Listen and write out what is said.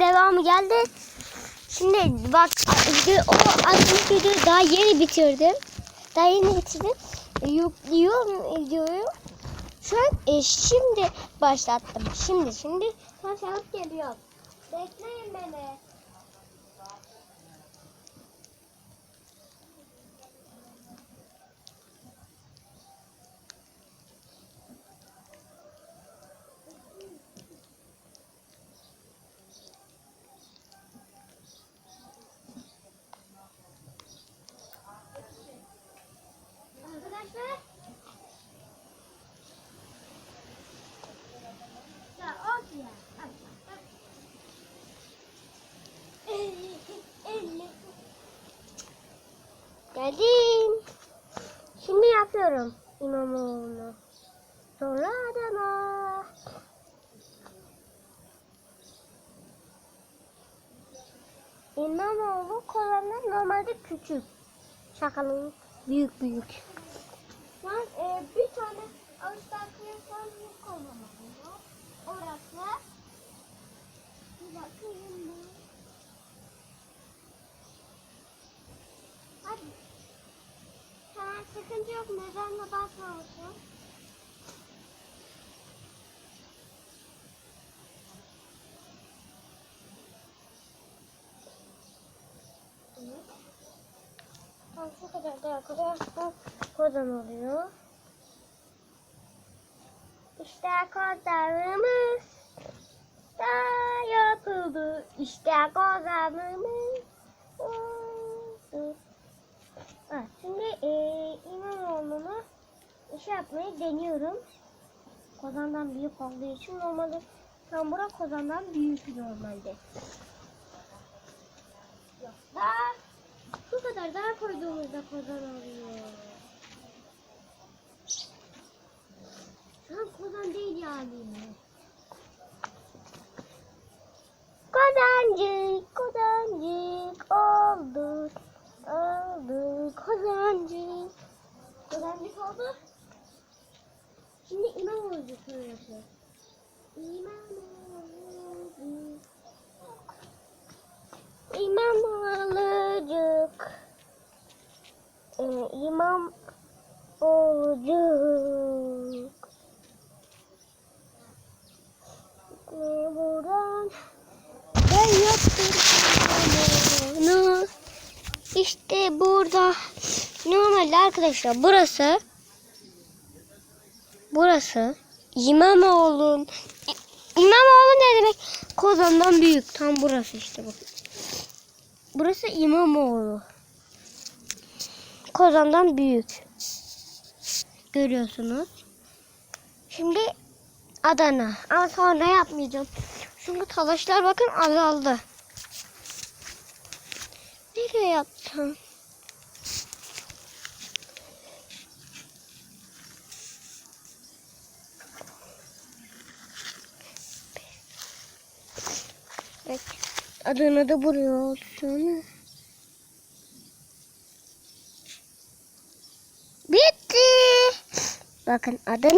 devamı geldi. Şimdi bak o adlı videoyu daha yeni bitirdim. Daha yeni bitirdim. E, Yüklüyorum videoyu. Şu an e, şimdi başlattım. Şimdi şimdi başlayıp geliyor. Bekleyin beni. Geldim. Şimdi yapıyorum İmamoğlu'nu. Sonra Adana. İmamoğlu kolanlar normalde küçük. Şakalın büyük büyük. An e, bir sıkıntı yok. Mezarına basmamışım. Evet. Şu kadar da arkadaşlar kozan oluyor. İşte kozanımız da yapıldı. İşte kozanımız oldu. Ha, şimdi e, İmamoğlu'nu iş yapmayı deniyorum. Kozandan büyük olduğu için normalde tam bura kozandan büyük normalde. Yoksa bu kadar daha koyduğumuzda kozan oluyor. An kozan değil yani. Kozancık, kozancık oldu. Oldu kozancık. Kozancık oldu. Şimdi İmamoğlu yapıyor. İmamoğlu. İmamoğlucuk. Ee, İmam Oğlucuk. Ne buradan ben yaptım. İşte burada. Normalde arkadaşlar burası burası İmamoğlu'nun İmamoğlu ne demek? Kozan'dan büyük. Tam burası işte bu. Burası İmamoğlu. Kozan'dan büyük. Görüyorsunuz. Şimdi Adana. Ama sonra yapmayacağım. Çünkü talaşlar bakın azaldı. Nereye yapsam? Evet. Adana da buraya olsun. Bitti. Bakın Adana